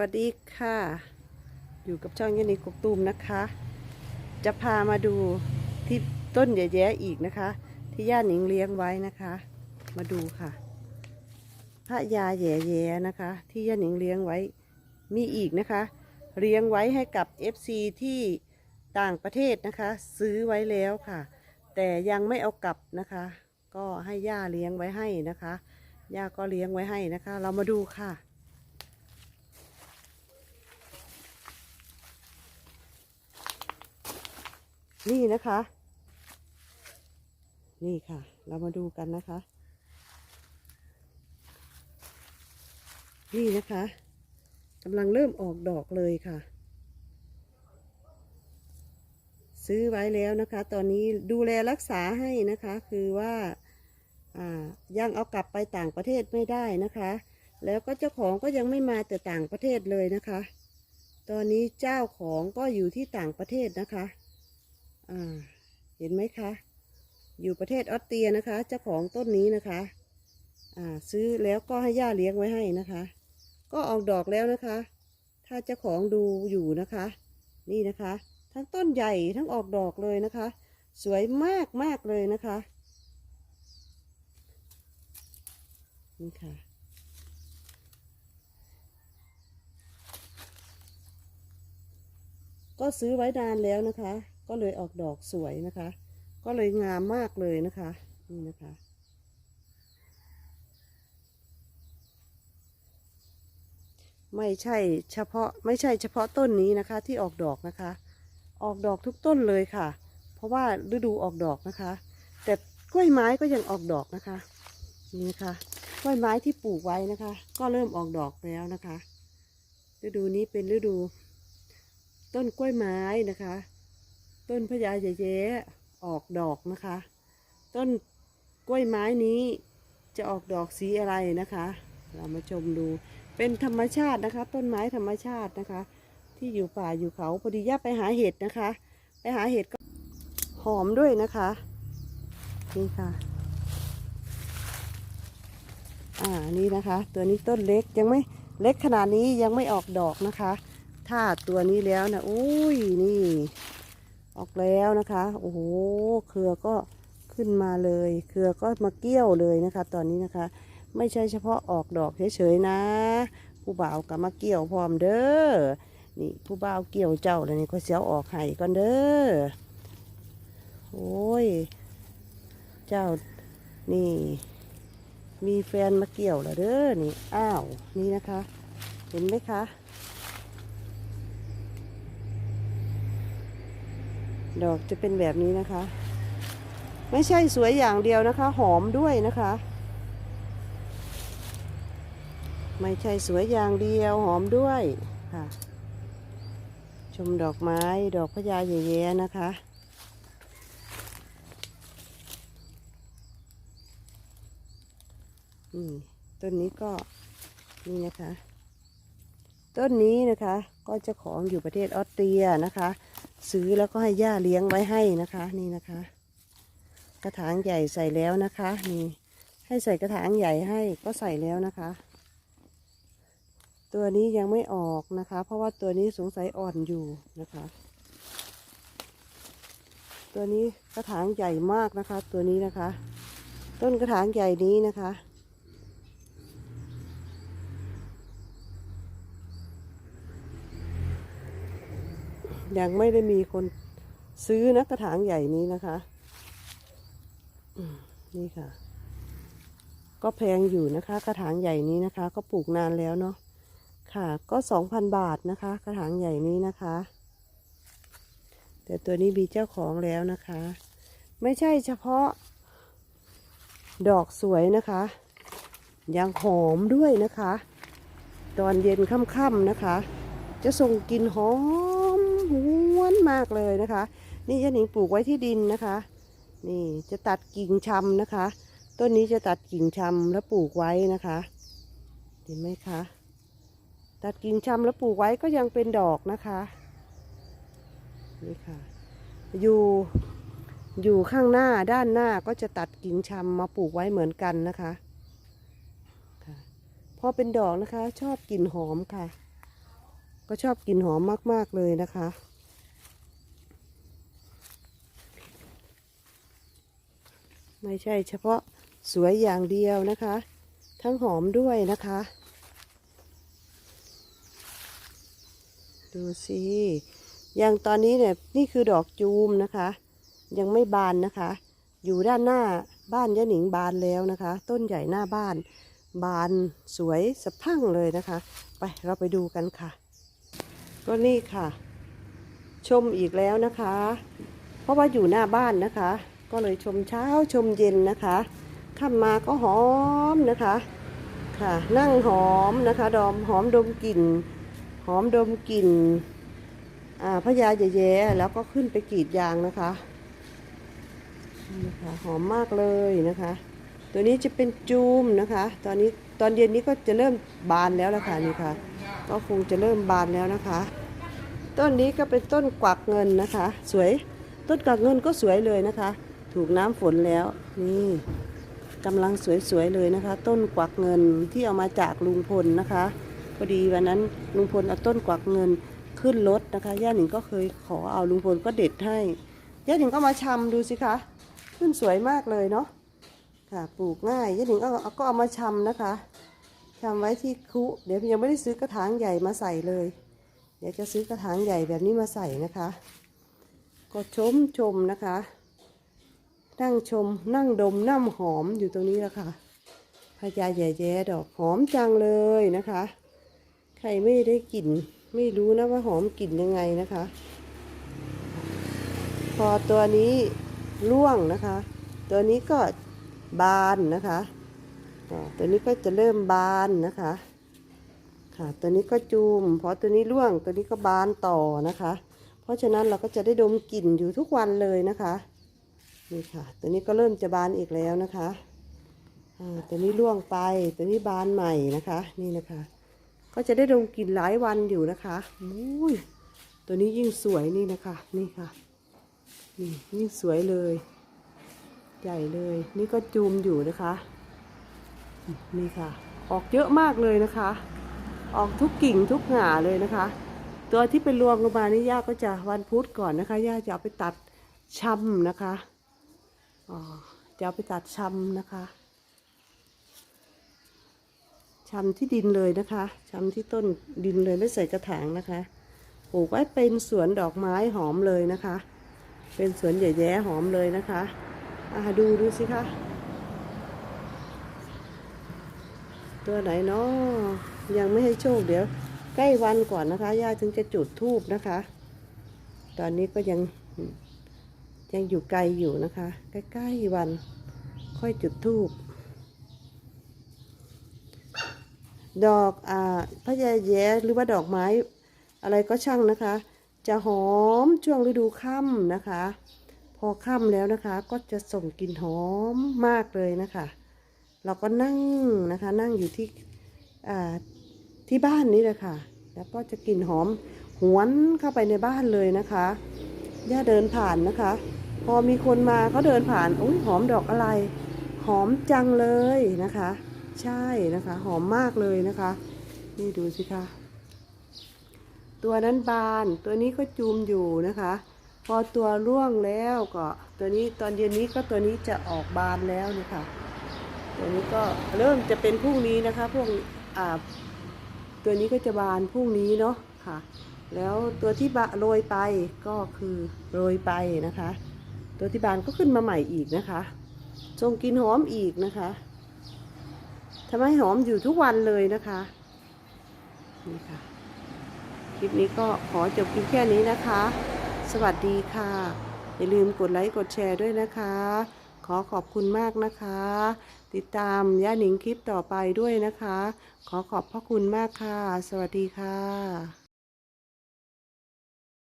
วัสดีค่ะ อยู่กับช่องยันนีกบตูมนะคะ จะพามาดูที่ต้นแย่ๆอีกนะคะ ที่ย่าหนิงเลี้ยงไว้นะคะ มาดูค่ะ พระยาแย่ๆนะคะ ที่ย่าหนิงเลี้ยงไว้มีอีกนะคะ เลี้ยงไว้ให้กับ FC ที่ต่างประเทศนะคะ ซื้อไว้แล้วค่ะ แต่ยังไม่เอากลับนะคะ ก็ให้ย่าเลี้ยงไว้ให้นะคะย่าก็เลี้ยงไว้ให้นะคะ เรามาดูค่ะ นี่นะคะ นี่ค่ะ เรามาดูกันนะคะ นี่นะคะกำลังเริ่มออกดอกเลยค่ะ ซื้อไว้แล้วนะคะ ตอนนี้ดูแลรักษาให้นะคะ คือว่าายังเอากลับไปต่างประเทศไม่ได้นะคะ แล้วก็เจ้าของก็ยังไม่มาแต่ต่างประเทศเลยนะคะ ตอนนี้เจ้าของก็อยู่ที่ต่างประเทศนะคะ เห็นไหมคะ อยู่ประเทศออสเตรียนะคะ เจ้าของต้นนี้นะคะซื้อแล้วก็ให้ย่าเลี้ยงไว้ให้นะคะ ก็ออกดอกแล้วนะคะ ถ้าเจ้าของดูอยู่นะคะ นี่นะคะ ทั้งต้นใหญ่ทั้งออกดอกเลยนะคะ สวยมากมากเลยนะคะนี่ค่ะก็ซื้อไว้นานแล้วนะคะ ก็เลยออกดอกสวยนะคะ ก็เลยงามมากเลยนะคะนี่นะคะ ไม่ใช่เฉพาะไม่ใช่เฉพาะต้นนี้นะคะ ที่ออกดอกนะคะ ออกดอกทุกต้นเลยค่ะ เพราะว่าฤดูออกดอกนะคะ แต่กล้วยไม้ก็ยังออกดอกนะคะนี่นะคะกล้วยไม้ที่ปลูกไว้นะคะ ก็เริ่มออกดอกแล้วนะคะ ฤดูนี้เป็นฤดู ต้นกล้วยไม้นะคะ ต้นพญาแย้ๆออกดอกนะคะ ต้นกล้วยไม้นี้จะออกดอกสีอะไรนะคะ เรามาชมดูเป็นธรรมชาตินะคะ ต้นไม้ธรรมชาตินะคะ ที่อยู่ป่าอยู่เขาพอดีย่าไปหาเห็ดนะคะ ไปหาเห็ดก็หอมด้วยนะคะนี่ค่ะ อ่า นี่นะคะ ตัวนี้ต้นเล็กยังไม่เล็กขนาดนี้ยังไม่ออกดอกนะคะ ถ้าตัวนี้แล้วนะ อุ้ย นี่ ออกแล้วนะคะ โอ้โห เครือก็ขึ้นมาเลย เครือก็มาเกี้ยวเลยนะคะ ตอนนี้นะคะ ไม่ใช่เฉพาะออกดอกเฉยๆนะผู้บ่าวกับมาเกี่ยวพร้อมเด้อ นี่ผู้บ่าวเกี่ยวเจ้าแล้วนี่ก็เสียวออกไห้ก่อนเด้อ โอ้ย เจ้านี่ มีแฟนมาเกี่ยวแล้วเด้อนี่ อ้าว นี่นะคะ เห็นไหมคะ ดอกจะเป็นแบบนี้นะคะ ไม่ใช่สวยอย่างเดียวนะคะ หอมด้วยนะคะ ไม่ใช่สวยอย่างเดียวหอมด้วยค่ะ ชมดอกไม้ดอกพญาแย่ๆนะคะนี่ต้นนี้ก็นี่นะคะ ต้นนี้นะคะก็จ้าของอยู่ประเทศออสเตรียนะคะ ซื้อแล้วก็ให้ย่าเลี้ยงไว้ให้นะคะ นี่นะคะ กระถางใหญ่ใส่แล้วนะคะนี่ให้ใส่กระถางใหญ่ให้ก็ใส่แล้วนะคะ ตัวนี้ยังไม่ออกนะคะ เพราะว่าตัวนี้สงสัยอ่อนอยู่นะคะ ตัวนี้กระถางใหญ่มากนะคะ ตัวนี้นะคะ ต้นกระถางใหญ่นี้นะคะ ยังไม่ได้มีคนซื้อนะกระถางใหญ่นี้นะคะนี่ค่ะ ก็แพงอยู่นะคะ กระถางใหญ่นี้นะคะ ก็ปลูกนานแล้วเนาะค่ะ ก็สองพันบาทนะคะ กระถางใหญ่นี้นะคะ แต่ตัวนี้มีเจ้าของแล้วนะคะ ไม่ใช่เฉพาะ ดอกสวยนะคะ ยังหอมด้วยนะคะ ตอนเย็นค่ำๆนะคะ จะส่งกลิ่นหอม หวนมากเลยนะคะ นี่ยะหนิงปลูกไว้ที่ดินนะคะ นี่จะตัดกิ่งชำนะคะ ต้นนี้จะตัดกิ่งชำแล้วปลูกไว้นะคะ เห็นไหมคะ ตัดกิ่งชำแล้วปลูกไว้ก็ยังเป็นดอกนะคะ นี่ค่ะ อยู่อยู่ข้างหน้าด้านหน้าก็จะตัดกิ่งชำมาปลูกไว้เหมือนกันนะคะพอเป็นดอกนะคะ ชอบกลิ่นหอมค่ะ ก็ชอบกลิ่นหอมมาก ๆ เลยนะคะ ไม่ใช่เฉพาะสวยอย่างเดียวนะคะ ทั้งหอมด้วยนะคะ ดูสิอย่างตอนนี้เนี่ยนี่คือดอกจูมนะคะ ยังไม่บานนะคะ อยู่ด้านหน้าบ้านยะหนิงบานแล้วนะคะ ต้นใหญ่หน้าบ้านบานสวยสะพั่งเลยนะคะ ไปเราไปดูกันค่ะ ก็นี่ค่ะ ชมอีกแล้วนะคะ เพราะว่าอยู่หน้าบ้านนะคะ ก็เลยชมเช้าชมเย็นนะคะค่ำมาก็หอมนะคะค่ะ นั่งหอมนะคะดอมหอมดมกลิ่น หอมดมกลิ่นอ่าพญาแย่ๆแล้วก็ขึ้นไปกรีดยางนะคะนะคะ หอมมากเลยนะคะ ตัวนี้จะเป็นจูมนะคะ ตอนนี้ตอนเย็นนี้ก็จะเริ่มบานแล้วละค่ะนี่ค่ะ ก็คงจะเริ่มบานแล้วนะคะ ต้นนี้ก็เป็นต้นกวักเงินนะคะ สวยต้นกวักเงินก็สวยเลยนะคะ ถูกน้ำฝนแล้วนี่กำลังสวยๆเลยนะคะ ต้นกวักเงินที่เอามาจากลุงพลนะคะ พอดีวันนั้นลุงพลเอาต้นกวักเงินขึ้นรถนะคะ ย่าหนิงก็เคยขอเอาลุงพลก็เด็ดให้ ย่าหนิงก็มาชำดูสิคะ ขึ้นสวยมากเลยเนาะค่ะ ปลูกง่าย ย่าหนิงก็เอาก็เอามาชำนะคะ ชำไว้ที่คุ เดี๋ยวยังไม่ได้ซื้อกระถางใหญ่มาใส่เลย เดี๋ยวจะซื้อกระถางใหญ่แบบนี้มาใส่นะคะ ก็ชมชมนะคะ นั่งชมนั่งดมน้ำหอมอยู่ตรงนี้แหละค่ะพญาแย่แย่ๆดอกหอมจังเลยนะคะ ใครไม่ได้กลิ่นไม่รู้นะว่าหอมกลิ่นยังไงนะคะ พอตัวนี้ร่วงนะคะ ตัวนี้ก็บานนะคะ ตัวนี้ก็จะเริ่มบานนะคะ ค่ะ ตัวนี้ก็จูมพอตัวนี้ร่วงตัวนี้ก็บานต่อนะคะ เพราะฉะนั้นเราก็จะได้ดมกลิ่นอยู่ทุกวันเลยนะคะนี่ค่ะ ตัวนี้ก็เริ่มจะบานอีกแล้วนะคะตัวนี้ร่วงไปตัวนี้บานใหม่นะคะ นี่นะคะ ก็จะได้ดมกลิ่นหลายวันอยู่นะคะอุ้ยตัวนี้ยิ่งสวยนี่นะคะ นี่ค่ะนี่ยิ่งสวยเลย ใหญ่เลย นี่ก็จูมอยู่นะคะ นี่ค่ะ ออกเยอะมากเลยนะคะ ออกทุกกิ่งทุกหง่าเลยนะคะ ตัวที่เป็นรวงลงมานี่ย่าก็จะวันพุธก่อนนะคะย่าจะเอาไปตัดชำนะคะอ๋อจะเอาไปตัดชำนะคะชำที่ดินเลยนะคะชำที่ต้นดินเลยไม่ใส่กระถางนะคะปลูกไว้เป็นสวนดอกไม้หอมเลยนะคะ เป็นสวนใหญ่แย่หอมเลยนะคะอ่าดูดูสิคะ ตัวไหนเนาะยังไม่ให้โชคเดี๋ยว ใกล้วันก่อนนะคะย่าถึงจะจุดทูบนะคะ ตอนนี้ก็ยังยังอยู่ไกลอยู่นะคะ ใกล้ๆวัน ค่อยจุดทูบดอกอ่าพระยาแย้หรือว่าดอกไม้อะไรก็ช่างนะคะ จะหอมช่วงฤดูค่ำนะคะ พอค่ำแล้วนะคะ ก็จะส่งกลิ่นหอมมากเลยนะคะ เราก็นั่งนะคะ นั่งอยู่ที่ที่บ้านนี้เลยค่ะ แล้วก็จะกลิ่นหอมหวนเข้าไปในบ้านเลยนะคะย่าเดินผ่านนะคะ พอมีคนมาเขาเดินผ่านโอ้ยหอมดอกอะไร หอมจังเลยนะคะ ใช่นะคะ หอมมากเลยนะคะ นี่ดูสิคะตัวนั้นบานตัวนี้ก็จูมอยู่นะคะ พอตัวร่วงแล้วก็ตัวนี้ตอนเย็นนี้ก็ตัวนี้จะออกบานแล้วนี่ค่ะ ตัวนี้ก็เริ่มจะเป็นพรุ่งนี้นะคะ พวกอ่าตัวนี้ก็จะบานพรุ่งนี้เนาะค่ะ แล้วตัวที่บะโรยไปก็คือโรยไปนะคะ ตัวที่บานก็ขึ้นมาใหม่อีกนะคะทรงกินหอมอีกนะคะทำให้หอมอยู่ทุกวันเลยนะคะนี่ค่ะคลิปนี้ก็ขอจบเพียงแค่นี้นะคะ สวัสดีค่ะ อย่าลืมกดไลค์กดแชร์ด้วยนะคะ ขอขอบคุณมากนะคะ ติดตามย่าหนิงคลิปต่อไปด้วยนะคะ ขอขอบพระคุณมากค่ะ สวัสดีค่ะ